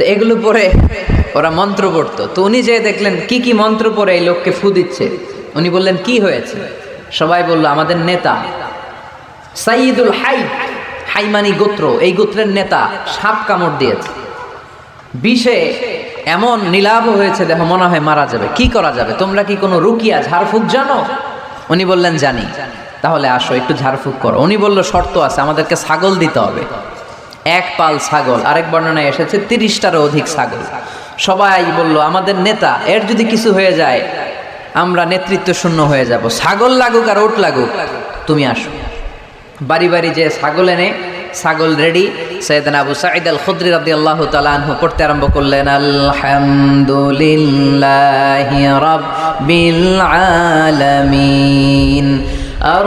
তো এগুলো পরে ওরা মন্ত্র পড়তো। তো উনি যে দেখলেন কি কি মন্ত্র পরে এই লোককে ফু দিচ্ছে, উনি বললেন, কি হয়েছে? সবাই বলল, আমাদের নেতা সাইদুল হাই, হাইমানি গোত্র, এই গোত্রের নেতা সাপ কামড় দিয়েছে। বিষে এমন নীলাভ হয়েছে, দেখো, মনে হয় মারা যাবে। কি করা যাবে? তোমরা কি কোনো রুকিয়া ঝাড়ফুঁক জানো? উনি বললেন, জানি। তাহলে আসো, একটু ঝাড়ফুঁক করো। উনি বলল, শর্ত আছে, আমাদেরকে ছাগল দিতে হবে। এক পাল ছাগল, আরেক বর্ণনায় এসেছে তিরিশটারও অধিক ছাগল। সবাই বলল, আমাদের নেতা, এর যদি কিছু হয়ে যায়, আমরা নেতৃত্ব শূন্য হয়ে যাব। ছাগল লাগুক আর ওট লাগুক, তুমি আসো। বাড়ি বাড়ি যে ছাগল এনে, ছাগল রেডি সৈয়দান আবু সাঈদ আল খুদ্রি রাদি আল্লাহ তালানহু পড়তে আরম্ভ করলেন, আলহামদুলিল্লাহ রাব্বিল আলামিন আর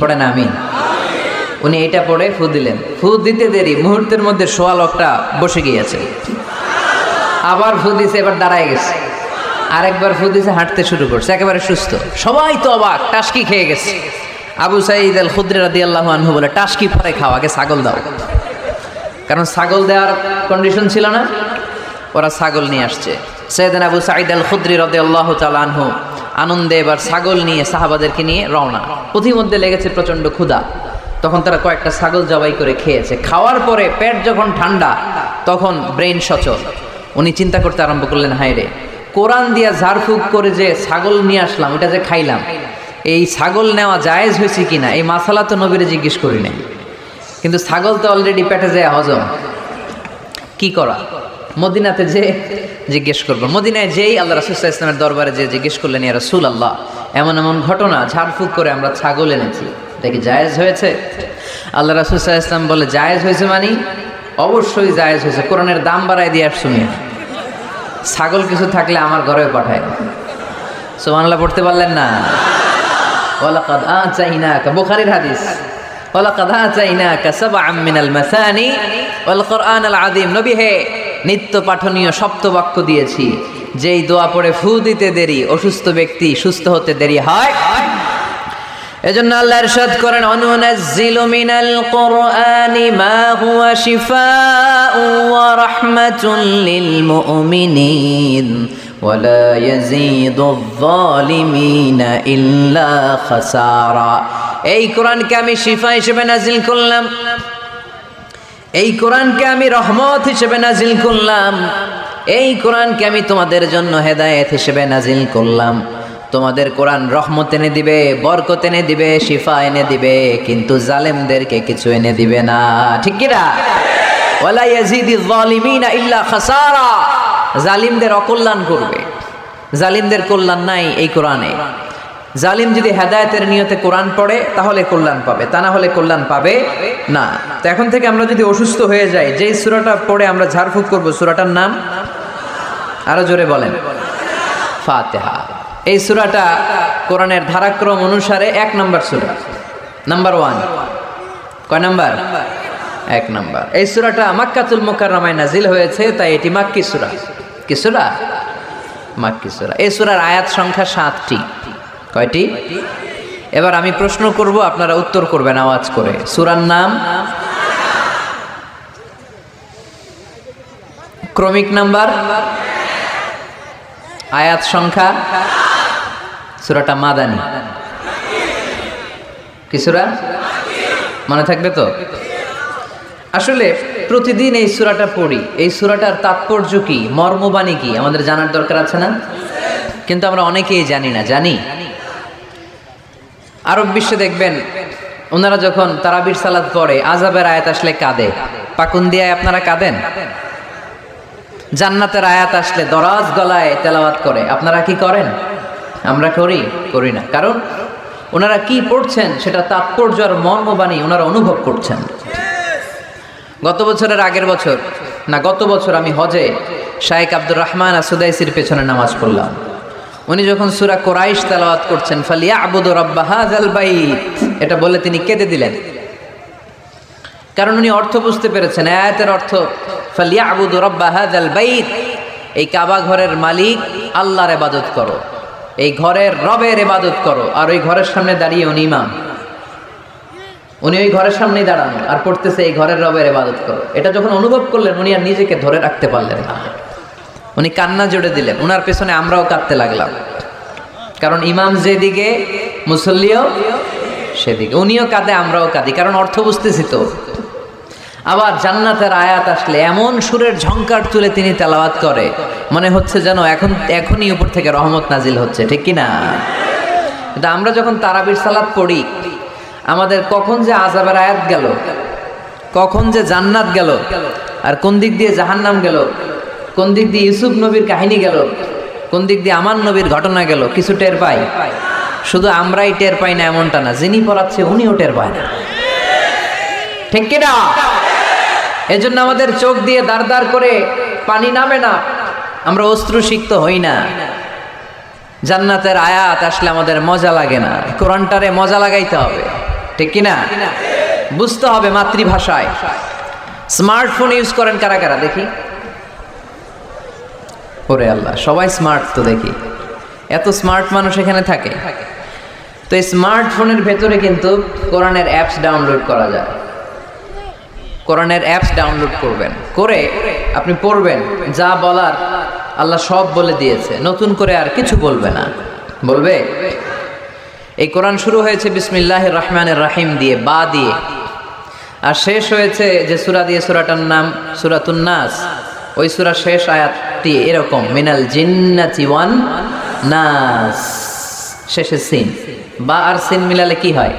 পড়েন আমিন। উনি এটা পড়ে ফু দিলেন। ফু দিতে দেরি, মুহূর্তের মধ্যে সোয়া লোকটা বসে গিয়েছে। আবার ফু দিছে, এবার দাঁড়ায় গেছে। আরেকবার ফু দিছে, হাঁটতে শুরু করছে, একেবারে সুস্থ। সবাই তো অবাক, টাসকি খেয়ে গেছে। আবু সাইদ আল খুদ্রে রাদি আল্লাহ আনহু বলে, টাসকি পরে খাও, আগে ছাগল দাও। কারণ ছাগল দেওয়ার কন্ডিশন ছিল না। ওরা ছাগল নিয়ে আসছে। সৈয়দান আবু সাইদ আল খুদ্রি রদে আল্লাহ আনহু আনন্দে এবার ছাগল নিয়ে সাহাবাদেরকে নিয়ে রওনা। পথিমধ্যে লেগেছে প্রচণ্ড ক্ষুধা। তখন তারা কয়েকটা ছাগল জবাই করে খেয়েছে। খাওয়ার পরে পেট যখন ঠান্ডা, তখন ব্রেন সচল। উনি চিন্তা করতে আরম্ভ করলেন, হায় রে, কোরআন দিয়া ঝাড়ফুঁক করে যে ছাগল নিয়ে আসলাম, ওটা যে খাইলাম, এই ছাগল নেওয়া জায়েজ হয়েছে কিনা? এই মাসালা তো নবীরে জিজ্ঞেস করি নাই। কিন্তু ছাগল তো অলরেডি পেটে যায় হজম। কি করা? মদিনাতে যে জিজ্ঞেস করব, মদিনায় যেই আল্লাহ রাসুল্লাহ ইসলামের দরবারে যে জিজ্ঞেস করলেন, ইয়া রাসুল আল্লাহ এমন এমন ঘটনা, ঝাড়ফুঁক করে আমরা ছাগল এনেছি। এটা কি জায়েজ হয়েছে? আল্লাহ রাসুল্লাহ ইসলাম বলে, জায়েজ হয়েছে মানে? অবশ্যই জায়েজ হয়েছে। কোরআনের দাম বাড়ায় দিয়ে শুনিয়ে ছাগল কিছু থাকলে আমার ঘরে পাঠায় সোমানলা পড়তে পারলেন না? ওয়ালাকাদ আতাইনাকা বুখারীর হাদিস। ওয়ালাকাদ আতাইনাকা সাবআম মিনাল মাসানি ওয়াল কোরআনাল আযীম। নবী হে নিত্য পাঠনীয় সপ্তবাক্য দিয়েছি যেই দোয়া পড়ে ফু দিতে দেরি অসুস্থ ব্যক্তি সুস্থ হতে দেরি হয় এজন্য আল্লাহ ইরশাদ করেন অনুনাজ্জিলু মিনাল কোরআনি মা হুয়া শিফাউ ওয়া রাহমাতুল লিল মুমিনিন ولا يزيد الظالمين إلا خسارا এই কোরআনকে আমি শিফা হিসেবে নাজিল করলাম এই কোরআনকে আমি রহমত হিসেবে নাজিল করলাম। এই কোরআনকে আমি তোমাদের জন্য হেদায়েত হিসেবে নাজিল করলাম। তোমাদের কোরআন রহমত এনে দিবে, বরকত এনে দিবে, শিফা এনে দিবে, কিন্তু জালেমদেরকে কিছু এনে দিবে না। ঠিক কিনা? খাসারা। জালিমদের অকল্যাণ করবে। জালিমদের কল্যাণ নাই এই কোরআনে। জালিম যদি হেদায়েতের নিয়তে কোরআন পড়ে, তাহলে কল্যাণ পাবে। তা না হলে কল্যাণ পাবে না। তো এখন থেকে আমরা যদি অসুস্থ হয়ে যাই, যেই সুরাটা পড়ে আমরা ঝাড়ফুঁক করব, সুরাটার নাম? আরও জোরে বলেন। ফাতেহা। এই সুরাটা কোরআনের ধারাক্রম অনুসারে এক নম্বর সুরা। Number one. কয় নাম্বার? এক নাম্বার। এই সুরাটা মাক্কাতুল মোকাররমায় নাজিল হয়েছে, তাই এটি মাক্কি সুরা। কি সুরা? মাক্কি সুরা। এই সুরার আয়াত সংখ্যা সাতটি। কয়টি? এবার আমি প্রশ্ন করব, আপনারা উত্তর করবেন আওয়াজ করে। সুরার নাম? ক্রমিক নাম্বার? আয়াত সংখ্যা? সুরাটা মাদানি। কি সুরা? মনে থাকবে তো? আসলে প্রতিদিন এই সুরাটা পড়ি। এই সুরাটার তাৎপর্য কি? মর্মবাণী কি? আমাদের জানার দরকার আছে না? কিন্তু আমরা অনেকেই জানি না। জানি? আরব বিশ্বে দেখবেন, ওনারা যখন তারাবির সালাদ পড়ে আজাবের আয়াত আসলে কাঁদে। পাকুন দিয়ে আপনারা কাঁদেন? জান্নাতের আয়াত আসলে দরাজ গলায় তেলাওয়াত করে। আপনারা কি করেন? আমরা করি করি না। কারণ ওনারা কি পড়ছেন সেটা তাৎপর্য আর মর্মবাণী ওনারা অনুভব করছেন। গত বছরের আগের বছর, না গত বছর আমি হজে শায়েক আব্দুর রহমান আসুদাইসির পেছনে নামাজ পড়লাম। উনি যখন সুরা কোরাইশ তালাওয়াত করছেন ফালিয়া আবুদ রব্বা হাজাল বাইত, এটা বলে তিনি কেঁদে দিলেন। কারণ উনি অর্থ বুঝতে পেরেছেন, আয়াতের অর্থ ফালিয়া আবুদ রব্বা হাজাল বাইত, এই কাবা ঘরের মালিক আল্লাহর ইবাদত করো, এই ঘরের রবের ইবাদত করো, আর ওই ঘরের সামনে দাঁড়িয়ে উনি ইমাম। উনি ওই ঘরের সামনেই দাঁড়ানো, আর পড়তেছে এই ঘরের রবের ইবাদত করো। এটা যখন অনুভব করলেন, উনি আর নিজেকে ধরে রাখতে পারলেন না। উনি কান্না জুড়ে দিলেন। উনার পেছনে আমরাও কাঁদতে লাগলাম। কারণ ইমাম যেদিকে, মুসল্লিও সেদিকে। উনিও কাঁদে, আমরাও কাঁদি। কারণ অর্থ বুঝতেছি তো। আবার জান্নাতের আয়াত আসলে এমন সুরের ঝংকার তুলে তিনি তেলাওয়াত করে। মনে হচ্ছে যেন এখন, এখনই উপর থেকে রহমত নাজিল হচ্ছে। ঠিক কি না? কিন্তু আমরা যখন তারাবির সালাত পড়ি, আমাদের কখন যে আজাবের আয়াত গেল, কখন যে জান্নাত গেল, আর কোন দিক দিয়ে জাহান্নাম গেল কোন দিক দিয়ে ইউসুফ নবীর কাহিনী গেল? কোন দিক দিয়ে আমার নবীর ঘটনা গেল? কিছু টের পাই? শুধু আমরাই টের পাই না এমনটা না, যিনি পড়াচ্ছে উনিও টের পায় না। ঠিক কিনা? এজন্য আমাদের চোখ দিয়ে দাঁড় দাঁড় করে পানি নামে না, আমরা অস্ত্র সিক্ত হই না। জান্নাতের আয়াত আসলে আমাদের মজা লাগে না, কোরআনটারে মজা লাগাইতে হবে। ঠিক কিনা? বুঝতে হবে মাতৃভাষায়। স্মার্টফোন ইউজ করেন কারা কারা? দেখি। ওরে আল্লাহ, সবাই স্মার্ট তো দেখি। এত স্মার্ট মানুষ এখানে থাকে। তো এই স্মার্টফোনের ভেতরে কিন্তু কোরআনের অ্যাপস ডাউনলোড করা যায়। কোরআনের অ্যাপস ডাউনলোড করবেন। করে আপনি পড়বেন, যা বলার আল্লাহ সব বলে দিয়েছে। নতুন করে আর কিছু বলবে না। বলবে? এই কোরআন শুরু হয়েছে বিসমিল্লাহ রহমানের রাহিম দিয়ে, বা দিয়ে। আর শেষ হয়েছে যে সুরা দিয়ে, সুরাটার নাম সুরাতুন্নাস ওই সুরা শেষ আয়াতটি এরকম, মিনাল জিন্নাতি ওয়ান নাস। শেষে সিন। বা আর সিন মিলালে কি হয়?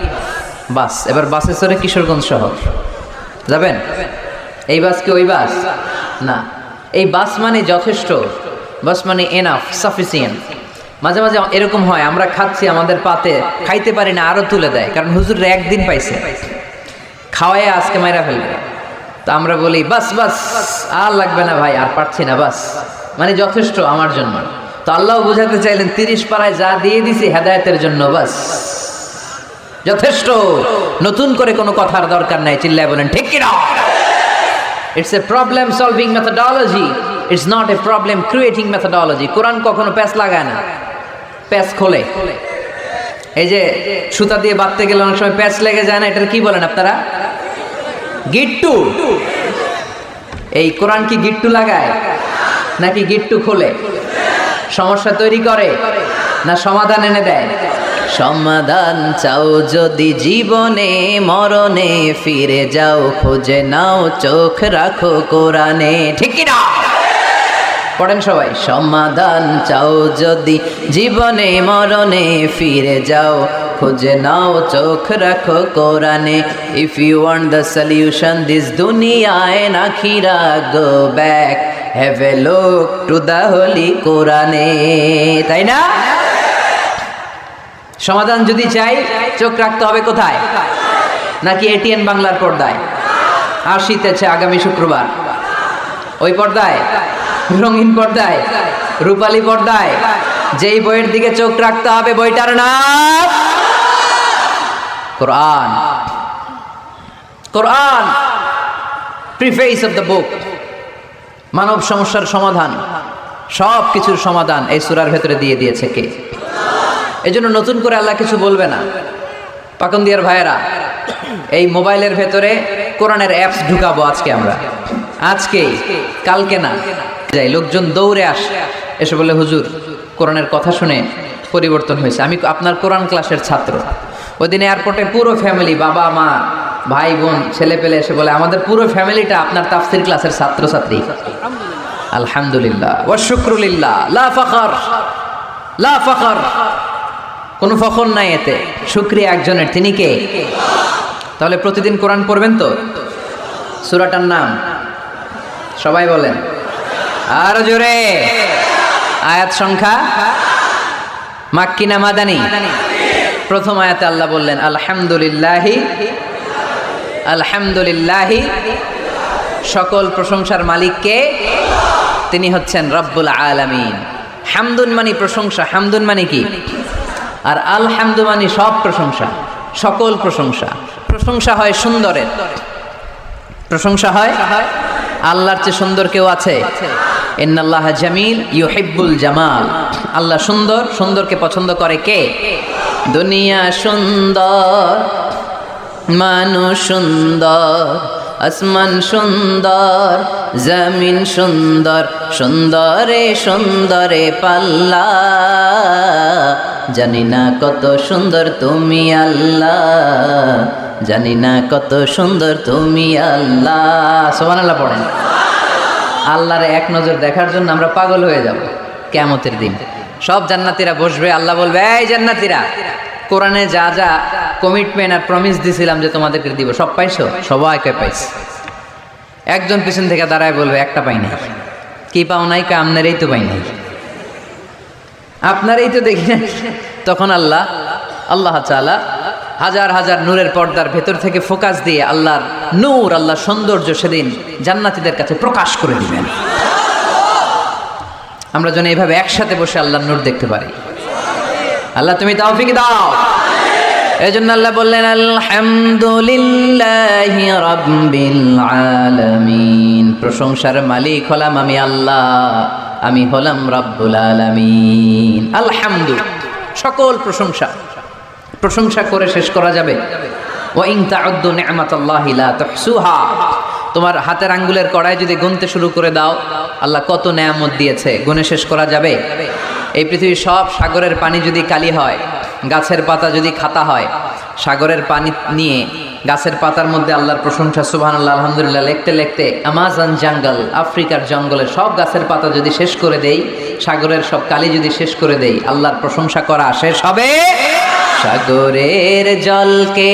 বাস। এবার বাসে চড়ে কিশোরগঞ্জ শহর। যাবেন? এই বাস কি ওই বাস? না। এই বাস মানে যথেষ্ট। বাস মানে এনাফ সাফিসিয়েন্ট মাঝে মাঝে এরকম হয়, আমরা খাচ্ছি, আমাদের পাতে, খাইতে পারি না আরও তুলে দেয়। কারণ হুজুর একদিন পাইছে। খাওয়াই আজকে মাইরা ফেলবে। তো আমরা বলি, বাস বাস, আর লাগবে না ভাই, আর পারছি না, বাস। মানে যথেষ্ট আমার জন্য। তো আল্লাহ বুঝাতে চাইলেন, তিরিশ পাড়ায় যা দিয়ে দিছি, হেদায়তের জন্য, বাস। যথেষ্ট। নতুন করে কোনো কথার দরকার নাই, চিল্লায় বলেন, ঠিক কিনা? It's a problem solving methodology it's not a problem creating methodology কোরআন কখনো প্যাচ লাগায় না। প্যাচ খোলে। এই যে সুতা দিয়ে বাঁধতে গেলে অনেক সময় প্যাচ লেগে যায় না, এটার কি বলেন আপনারা? গিট্টু। এই কোরআন কি গিট্টু লাগায়? নাকি গিট্টু খোলে? সমস্যা তৈরি করে না সমাধান এনে দেয়? সমাধান চাও যদি জীবনে মরণে ফিরে যাও খুঁজে নাও চোখ রাখো কোরআনে। ঠিক না? পড়েন সবাই। সমাধান চাও যদি জীবনে মরণে ফিরে যাও খুঁজে নাও, চোখ রাখো কোরআনে। If you want the solution this দুনিয়ায় না খিরা go back have a look to the holy কোরআনে। তাই না? সমাধান যদি চাই, চোখ রাখতে হবে কোথায়? নাকি এটিএন বাংলার পর্দায়? আসিতেছে আগামী শুক্রবার। ওই পর্দায়? রঙিন পর্দায়? রূপালী পর্দায়? যেই বইয়ের দিকে চোখ রাখতে হবে, বইটার নাম Quran Quran preface of the book মানব সমস্যার সমাধান। সব কিছুর সমাধান এই সুরার ভেতরে দিয়ে দিয়েছে কে? এই জন্য নতুন করে আল্লাহ কিছু বলবে না। পাকন্দিয়ার ভাইয়েরা, এই মোবাইলের ভেতরে কোরআনের অ্যাপস ঢুকাবো আজকে আমরা। আজকেই কালকে না, যাই, লোকজন দৌড়ে আস, এসে বলে, হুজুর, কোরআনের কথা শুনে পরিবর্তন হয়েছে। আমি আপনার কোরআন ক্লাসের ছাত্র। ওই দিন এয়ারপোর্টে পুরো ফ্যামিলি বাবা, মা, ভাই, বোন ছেলে পেলে এসে বলে, আমাদের পুরো ফ্যামিলিটা আপনার তাফসির ক্লাসের ছাত্রছাত্রী। আলহামদুলিল্লাহ। ওয়াশুক্রুলিল্লাহ লা ফখর। লা ফখর। কোনো ফখর নাই এতে। শুক্রিয়া একজনের। তিনি কে? তাহলে প্রতিদিন কোরআন পড়বেন তো? সুরাটার নাম? সবাই বলেন। আর জোরে। আয়াত সংখ্যা? মাক্কিনা মাদানি? প্রথম আয়াতে আল্লাহ বললেন, আলহামদুলিল্লাহি আলহামদুলিল্লাহি, সকল প্রশংসার মালিককে তিনি হচ্ছেন রব্বুল আলামিন। হামদুন মানি প্রশংসা, হামদুন মানে কি? আর আলহামদু মানি সব প্রশংসা, সকল প্রশংসা। প্রশংসা হয় সুন্দরের। প্রশংসা হয় আল্লাহর চেয়ে সুন্দর কেউ আছে? ইন্নাল্লাহ জামিল ইউহিব্বুল জামাল। আল্লাহ সুন্দর, সুন্দরকে পছন্দ করে কে? দুনিয়া সুন্দর, মানুষ সুন্দর, আসমান সুন্দর, জমিন সুন্দর, সুন্দরে সুন্দরে পাল্লা। জানি না কত সুন্দর তুমি আল্লাহ, জানি না কত সুন্দর তুমি আল্লাহ। সোমান আল্লাহ পড়েন। আল্লাহরে এক নজর দেখার জন্য আমরা পাগল হয়ে যাব কেমতের দিন। সব জান্নাতিরা বসবে। আল্লাহ বলবে, এই জান্নাতিরা, কোরআনে যা যা কমিটমেন্ট আর প্রমিস দিছিলাম যে তোমাদেরকে দিব, সব পাইছো? সবাইকে পাইছি। একজন পিছন থেকে দাঁড়ায় বলবে, একটা পাই নাই। কি পাও নাই কা? আপনারই তো পাই নাই। আপনারই তো দেখি তখন আল্লাহ আল্লাহ চালা হাজার হাজার নূরের পর্দার ভেতর থেকে ফোকাস দিয়ে আল্লাহর নূর, আল্লাহর সৌন্দর্য সেদিন জান্নাতীদের কাছে প্রকাশ করে দিবেন। আমরা যেন এইভাবে একসাথে বসে আল্লাহর নূর দেখতে পারি। আল্লাহ তুমি তাওফিক দাও। এই জন্য আল্লাহ বললেন, আলহামদুলিল্লাহ রাব্বিল আলামিন। প্রশংসার মালিক হলাম আমি আল্লাহ, আমি হলাম রব্বুল আলামিন। আলহামদু সকল প্রশংসা। প্রশংসা করে শেষ করা যাবে। ওয়াইন তাউদ্দু নি'মাতাল্লাহি লা তুহসুহা। তোমার হাতের আঙ্গুলের কড়াই যদি গুনতে শুরু করে দাও, আল্লাহ কত নেয়ামত দিয়েছে। গুনে শেষ করা যাবে? এই পৃথিবীর সব সাগরের পানি যদি কালি হয়, গাছের পাতা যদি খাতা হয়, সাগরের পানি নিয়ে গাছের পাতার মধ্যে আল্লাহর প্রশংসা সুবহান আল্লাহ আলহামদুলিল্লাহ লিখতে লিখতে আমাজন জঙ্গল, আফ্রিকার জঙ্গলের সব গাছের পাতা যদি শেষ করে দেই, সাগরের সব কালি যদি শেষ করে দেই, আল্লাহর প্রশংসা করা শেষ হবে? সাগরের জলকে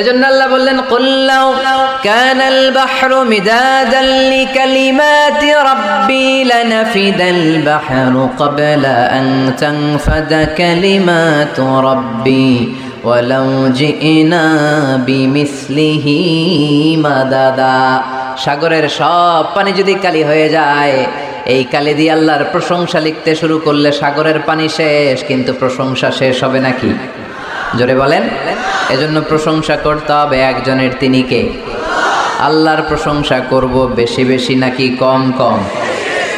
এজন্য আল্লাহ বললেন কুল্লাউ কানাল বাহরু মিদাদান লিকালিমাতি রাব্বি লানাফিদাল বাহরু ক্বাবলা আন তানফাদা কালিমাতু রাব্বি ওয়ালাউ জিনা বিমিসলিহি মাদাদা। সাগরের সব পানি যদি কালি হয়ে যায়, এই কালি দিয়ে আল্লাহর প্রশংসা লিখতে শুরু করলে সাগরের পানি শেষ, কিন্তু প্রশংসা শেষ হবে নাকি? জোরে বলেন। এজন্য প্রশংসা করতে হবে একজনের তিনি কে? আল্লাহর প্রশংসা করব বেশি বেশি নাকি কম কম?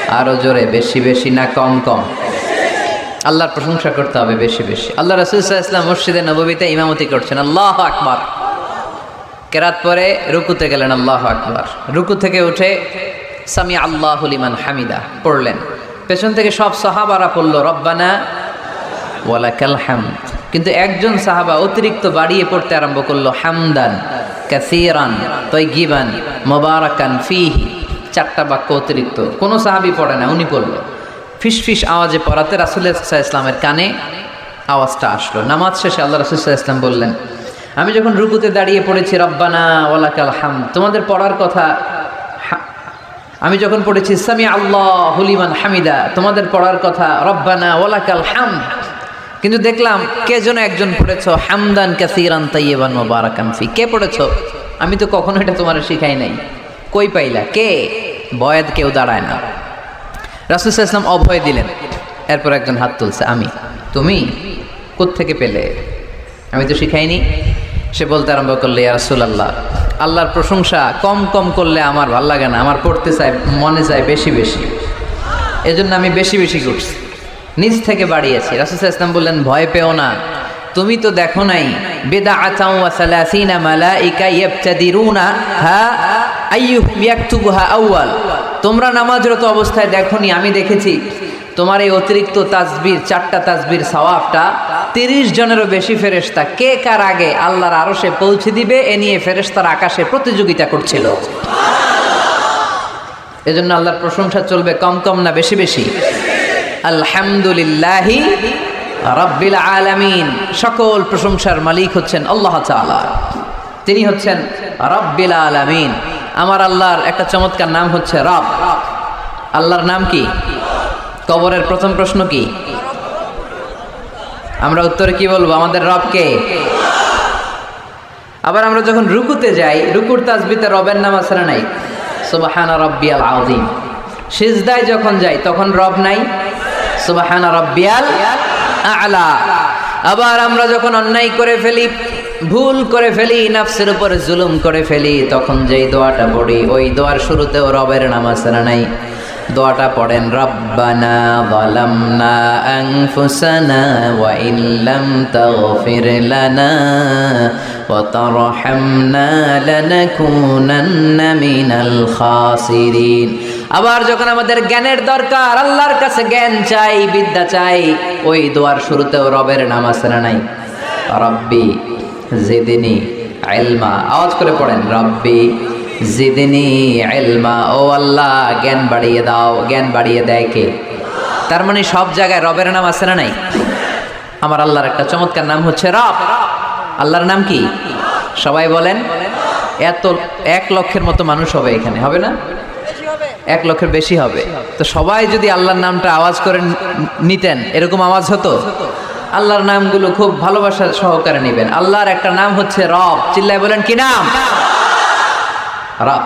আরও জোরে, বেশি বেশি না কম কম? আল্লাহর প্রশংসা করতে হবে বেশি বেশি। আল্লাহ রসুল্লাহ ইসলাম মসজিদে নবীতে ইমামতি করছেন, আল্লাহ আকবার। কেরাত পরে রুকুতে গেলেন, আল্লাহ আকবার। রুকু থেকে উঠে সামি আল্লাহ লিমান হামিদা পড়লেন। পেছন থেকে সব সাহাবারা পড়ল, রব্বানা ওয়ালাকাল হামদ। কিন্তু একজন সাহাবা অতিরিক্ত বাড়িয়ে পড়তে আরম্ভ করল, হামদান, কাসিরান তৈগিবান মোবারকান ফিহি। চারটা বাক্য অতিরিক্ত। কোনো সাহাবি পড়ে না, উনি পড়ল। ফিস আওয়াজে পড়াতে রাসুল ইসলামের কানে আওয়াজটা আসলো। নামাজ শেষে আল্লাহ রাসুল ইসলাম বললেন, আমি যখন রুকুতে দাঁড়িয়ে পড়েছি, রব্বানা ওয়ালাকাল হাম তোমাদের পড়ার কথা আমি যখন পড়েছি সামি আল্লাহ হুলিমান হামিদা, তোমাদের পড়ার কথা, রব্বানা ওয়ালাকাল হাম কিন্তু দেখলাম কে যেন একজন পড়েছ, হামদান কাসিরান তাইয়েবান মোবারাকান ফি। কে পড়েছ? আমি তো কখনো এটা তোমার শিখাই নাই। কই পাইলা? কে? বয়াদ কেউ দাঁড়ায় না। রাসুল ইসলাম অভয় দিলেন। এরপর একজন হাত তুলছে, আমি? তুমি? থেকে পেলে? আমি তো শিখাইনি। সে বলতে আরম্ভ করলে রাসুল আল্লাহ আল্লাহর প্রশংসা কম কম করলে আমার ভালো লাগে না, আমার পড়তে চাই মনে চায় বেশি বেশি। এজন্য আমি বেশি বেশি করছি। নিজ থেকে বাড়িয়েছি। রাসুল ইসলাম বললেন, ভয় পেও না। তুমি তো দেখো নাই বেদা আচাউ সালাসিনা মালাইকা ইয়াবতাদিরুনা হা আইয়ুহুম ইয়াকতুবুহা আউয়াল। তোমরা নামাজরত অবস্থায় দেখোনি, আমি দেখেছি। তোমার এই অতিরিক্ত তাজবির চারটা তাজবির সওয়াবটা তিরিশ জনেরও বেশি ফেরেশতা। কে কার আগে আল্লাহর আরশে পৌঁছে দিবে, এ নিয়ে ফেরেশতার আকাশে প্রতিযোগিতা করছিল। এজন্য আল্লাহর প্রশংসা চলবে কম কম না বেশি বেশি। আলহামদুলিল্লাহি রাব্বিল আলামিন। সকল প্রশংসার মালিক হচ্ছেন আল্লাহ তিনি হচ্ছেন রাব্বিল আলামিন। আমার আল্লাহর একটা চমৎকার নাম হচ্ছে রব। আল্লাহর নাম কি? কবরের প্রথম প্রশ্ন কি? আমরা উত্তরে কি বলব? আমাদের রব কে আবার আমরা যখন রুকুতে যাই, রুকুর তাজবিতে রবের নাম না নাই? সুবাহানা রব্বিয়াল আযীম। সিজদায় যখন যাই, তখন রব নাই? সুবাহানা রব্বিয়াল আলা। আবার আমরা যখন অন্যায় করে ফেলি, ভুল করে ফেলি, নাফসের উপরে জুলুম করে ফেলি, তখন যেই দোয়াটা পড়ি, ওই দোয়ার শুরুতেও রবের নাম আছে না নাই। দোয়াটা পড়েন, রব্বানা যালামনা আনফুসানা ওয়া ইল্লাম তাগফির লানা ওয়া তারহামনা লানাকুনান্না মিনাল খাসিরিন। আবার যখন আমাদের জ্ঞানের দরকার, আল্লাহর কাছে জ্ঞান চাই, বিদ্যা চাই, ওই দোয়ার শুরুতেও রবের নাম আছে না নাই? রব্বি জিদিনি আইলমা আওয়াজ করে পড়েন, রব্বি জিদিনি আইলমা ও আল্লাহ, জ্ঞান বাড়িয়ে দাও, জ্ঞান বাড়িয়ে দেয় কে? তার মানে সব জায়গায় রবের নাম আছে না নাই? আমার আল্লাহর একটা চমৎকার নাম হচ্ছে রব। আল্লাহর নাম কি? সবাই বলেন, এত এক লক্ষের মতো মানুষ হবে এখানে, হবে না? এক লক্ষের বেশি হবে। তো সবাই যদি আল্লাহর নামটা আওয়াজ করে নিতেন এরকম আওয়াজ হতো? আল্লাহর নামগুলো খুব ভালোবাসার সহকারে নেবেন। আল্লাহর একটা নাম হচ্ছে রব। চিল্লায় বলেন কি নাম? রব।